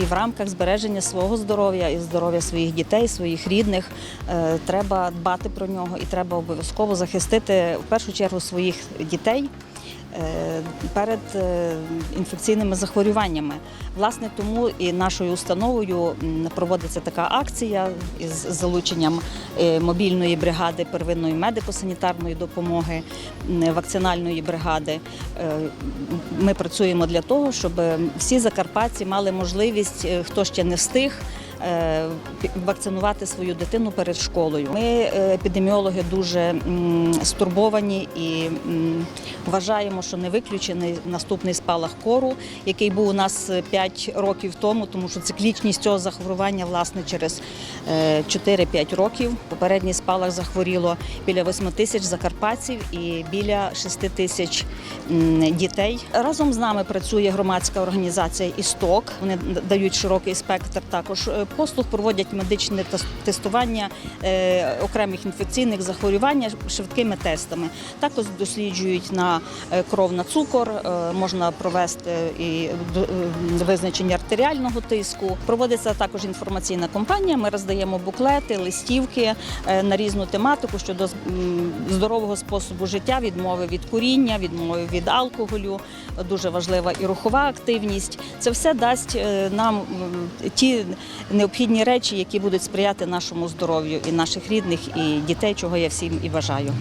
І в рамках збереження свого здоров'я і здоров'я своїх дітей, своїх рідних е, треба дбати про нього і треба обов'язково захистити в першу чергу своїх дітей. Е, Перед е, інфекційними захворюваннями. Власне, тому і нашою установою проводиться така акція із залученням е, мобільної бригади первинної медико-санітарної допомоги, вакцинальної бригади. Ми працюємо для того, щоб всі закарпатці мали можливість, хто ще не встиг. Е, Вакцинувати свою дитину перед школою. Ми, е, епідеміологи, дуже стурбовані і вважаємо, що не виключений наступний спалах кору, який був у нас 5 років тому, тому що циклічність цього захворювання власне через е, 4-5 років. Попередній спалах захворіло біля 8 тисяч закарпатців і біля 6 тисяч дітей. Разом з нами працює громадська організація «Істок». Вони дають широкий спектр також е, послуг, проводять медичне тестування е, окремих інфекційних захворювань швидкими тестами. Також досліджують на е, кров на цукор, е, можна провести і визначення артеріального тиску. Проводиться також інформаційна кампанія. Ми роздаємо буклети, листівки на різну тематику щодо здорового способу життя, відмови від куріння, відмови від алкоголю. Дуже важлива і рухова активність. Це все дасть нам ті необхідні речі, які будуть сприяти нашому здоров'ю і наших рідних, і дітей, чого я всім і бажаю.